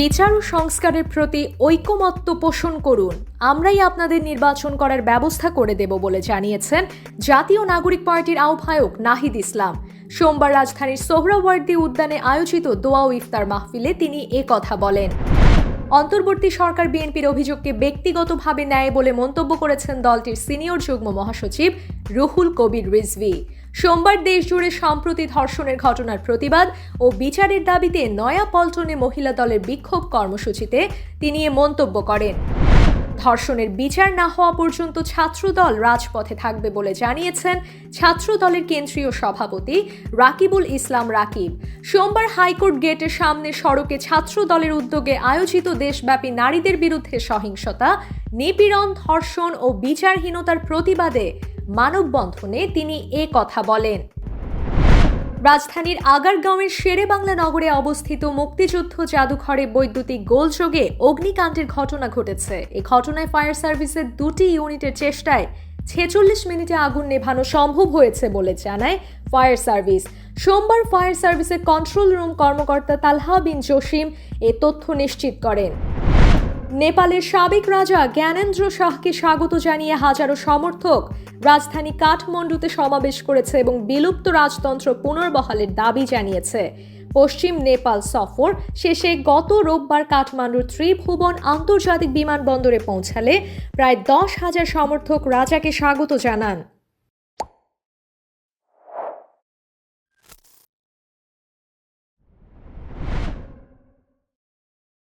বিচার ও সংস্কারের প্রতি ঐকমত্য পোষণ করুন। আমরাই আপনাদের নির্বাচন করার ব্যবস্থা করে দেব বলে জানিয়েছেন জাতীয় নাগরিক পার্টির আহ্বায়ক নাহিদ ইসলাম। সোমবার রাজধানীর সোহরাওয়ার্দী উদ্যানে আয়োজিত দোয়া ইফতার মাহফিলে তিনি এ কথা বলেন। অন্তর্বর্তী সরকার বিএনপির অভিযোগকে ব্যক্তিগতভাবে নেয় বলে মন্তব্য করেছেন দলটির সিনিয়র যুগ্ম মহাসচিব রুহুল কবির রিজভি। সোমবার দেশজুড়ে সম্প্রতি ধর্ষণের ঘটনার প্রতিবাদ ও বিচারের দাবিতে নয়া পল্টনে মহিলা দলের বিক্ষোভ কর্মসূচিতে তিনি এ মন্তব্য করেন। ধর্ষণের বিচার না হওয়া পর্যন্ত ছাত্রদল রাজপথে থাকবে বলে জানিয়েছেন ছাত্র দলের কেন্দ্রীয় সভাপতি রাকিবুল ইসলাম রাকিব। সোমবার হাইকোর্ট গেটের সামনে সড়কে ছাত্র দলের উদ্যোগে আয়োজিত দেশব্যাপী নারীদের বিরুদ্ধে সহিংসতা, নিপীড়ন, ধর্ষণ ও বিচারহীনতার প্রতিবাদে মানববন্ধনে তিনি এ কথা বলেন। রাজধানীর আগারগাঁওয়ের শেরে বাংলা নগরে অবস্থিত মুক্তিযুদ্ধ জাদুঘরে বৈদ্যুতিক গোলযোগে অগ্নিকাণ্ডের ঘটনা ঘটেছে। এ ঘটনায় ফায়ার সার্ভিসের দুটি ইউনিটের চেষ্টায় ছেচল্লিশ মিনিটে আগুন নেভানো সম্ভব হয়েছে বলে জানায় ফায়ার সার্ভিস। সোমবার ফায়ার সার্ভিসের কন্ট্রোল রুম কর্মকর্তা তালহা বিন জসিম এ তথ্য নিশ্চিত করেন। নেপালের সাবেক রাজা জ্ঞানেন্দ্র শাহকে স্বাগত জানিয়ে হাজারো সমর্থক রাজধানী কাঠমান্ডুতে সমাবেশ করেছে এবং বিলুপ্ত রাজতন্ত্র পুনর্বহালের দাবি জানিয়েছে। পশ্চিম নেপাল সফর শেষে গত রোববার কাঠমান্ডুর ত্রিভুবন আন্তর্জাতিক বিমানবন্দরে পৌঁছালে প্রায় দশ হাজার সমর্থক রাজাকে স্বাগত জানান।